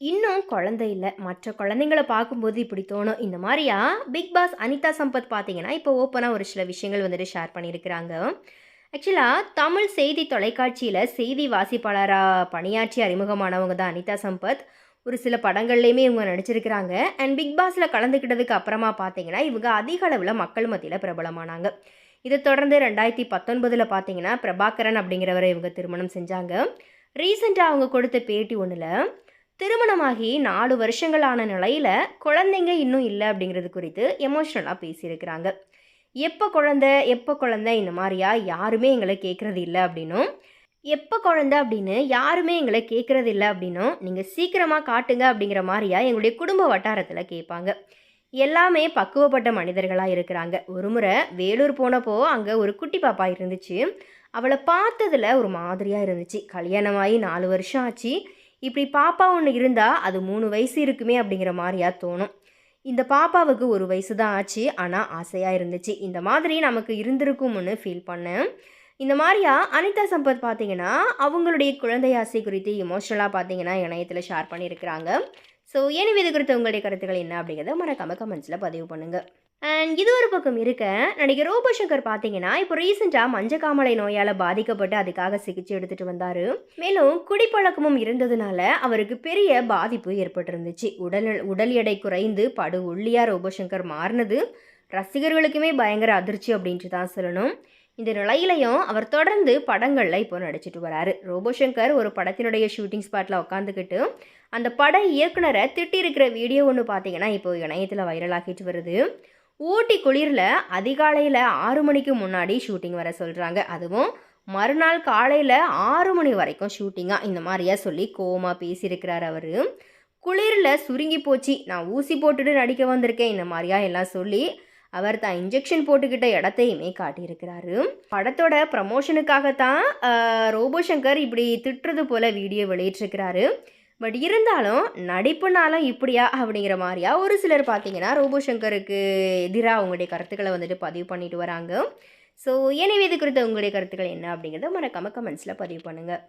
இன்னும் குழந்தை இல்லை. மற்ற குழந்தைங்கள பார்க்கும்போது இப்படி தோணும். இந்த மாதிரியா? பிக் பாஸ் அனிதா சம்பத் பார்த்தீங்கன்னா இப்போ ஓப்பனாக ஒரு சில விஷயங்கள் வந்துட்டு ஷேர் பண்ணியிருக்கிறாங்க. ஆக்சுவலாக தமிழ் செய்தி தொலைக்காட்சியில் செய்தி வாசிப்பாளராக பணியாற்றி அறிமுகமானவங்க தான் அனிதா சம்பத். ஒரு சில படங்கள்லேயுமே இவங்க நடிச்சிருக்கிறாங்க. அண்ட் பிக் பாஸில் கலந்துக்கிட்டதுக்கு அப்புறமா பார்த்தீங்கன்னா இவங்க அதிக அளவில் மக்கள் மத்தியில் பிரபலமானாங்க. இதை தொடர்ந்து ரெண்டாயிரத்தி பத்தொன்பதில் பார்த்தீங்கன்னா பிரபாகரன் அப்படிங்கிறவரை இவங்க திருமணம் செஞ்சாங்க. ரீசெண்டாக அவங்க கொடுத்த பேட்டி ஒன்றில் திருமணமாகி நாலு வருஷங்களான நிலையில் குழந்தைங்க இன்னும் இல்லை அப்படிங்கிறது குறித்து எமோஷ்னலாக பேசியிருக்கிறாங்க. எப்போ குழந்த எப்போ குழந்த இந்த மாதிரியா? யாருமே எங்களை கேட்குறது இல்லை அப்படின்னும். எப்போ குழந்த அப்படின்னு யாருமே எங்களை கேட்குறது இல்லை அப்படின்னும் நீங்கள் சீக்கிரமாக காட்டுங்க அப்படிங்கிற மாதிரியா எங்களுடைய குடும்ப வட்டாரத்தில் கேட்பாங்க. எல்லாமே பக்குவப்பட்ட மனிதர்களாக இருக்கிறாங்க. ஒரு முறை வேலூர் போனப்போ அங்கே ஒரு குட்டி பாப்பா இருந்துச்சு. அவளை பார்த்ததில் ஒரு மாதிரியாக இருந்துச்சு. கல்யாணமாகி நாலு வருஷம் ஆச்சு. இப்படி பாப்பா ஒன்று இருந்தால் அது மூணு வயசு இருக்குமே அப்படிங்கிற மாதிரியா தோணும். இந்த பாப்பாவுக்கு ஒரு வயசு தான் ஆச்சு. ஆனால் ஆசையாக இருந்துச்சு. இந்த மாதிரி நமக்கு இருந்திருக்கும்னு ஃபீல் பண்ணேன். இந்த மாதிரியா அனிதா சம்பத் பார்த்தீங்கன்னா அவங்களுடைய குழந்தை ஆசை குறித்து இமோஷனலாக பார்த்தீங்கன்னா இணையத்தில் ஷேர் பண்ணியிருக்கிறாங்க. ஸோ எனவே இது குறித்து உங்களுடைய கருத்துக்கள் என்ன அப்படிங்கிறத மறக்காமல் கமெண்ட்ஸில் பதிவு பண்ணுங்கள் அண்ட் இது ஒரு பக்கம் இருக்க நடிகர் ரோபோ சங்கர் பார்த்தீங்கன்னா இப்போ ரீசெண்டாக மஞ்சக்காமலை நோயால் பாதிக்கப்பட்டு அதுக்காக சிகிச்சை எடுத்துகிட்டு வந்தார். மேலும் குடிப்பழக்கமும் இருந்ததுனால அவருக்கு பெரிய பாதிப்பு ஏற்பட்டிருந்துச்சு. உடல் உடல் எடை குறைந்து படு ஒல்லியாக ரோபோ சங்கர் மாறினது. ரசிகர்களுக்குமே பயங்கர அதிர்ச்சி அப்படின்ட்டு தான் சொல்லணும். இந்த நிலையிலையும் அவர் தொடர்ந்து படங்களில் இப்போ நடிச்சிட்டு வராரு. ரோபோ சங்கர் ஒரு படத்தினுடைய ஷூட்டிங் ஸ்பாட்டில் உட்காந்துக்கிட்டு அந்த பட இயக்குனரை திட்டியிருக்கிற வீடியோ ஒன்று பார்த்தீங்கன்னா இப்போ இணையத்தில் வைரலாகிட்டு வருது. ஊட்டி குளிரில் அதிகாலையில் ஆறு மணிக்கு முன்னாடி ஷூட்டிங் வர சொல்கிறாங்க அதுவும் மறுநாள் காலையில் ஆறு மணி வரைக்கும் ஷூட்டிங்காக இந்த மாதிரியா சொல்லி கோவமாக பேசியிருக்கிறார் அவர். குளிரில் சுருங்கி போச்சு. நான் ஊசி போட்டுட்டு நடிக்க வந்திருக்கேன். இந்த மாதிரியா எல்லாம் சொல்லி அவர் தான் இன்ஜெக்ஷன் போட்டுக்கிட்ட இடத்தையுமே காட்டியிருக்கிறாரு. படத்தோட ப்ரமோஷனுக்காகத்தான் ரோபோ சங்கர் இப்படி திட்டுறது போல் வீடியோ வெளியிட்டிருக்கிறாரு. பட் இருந்தாலும் நடிப்புனாலும் இப்படியா அப்படிங்கிற மாதிரியா ஒரு சிலர் பார்த்தீங்கன்னா ரோபோ சங்கருக்கு எதிராக அவங்களுடைய கருத்துக்களை வந்துட்டு பதிவு பண்ணிட்டு வராங்க. ஸோ எனவே இது குறித்த உங்களுடைய கருத்துக்கள் என்ன அப்படிங்கிறத மறக்காம கமெண்ட்ஸில் பதிவு பண்ணுங்கள்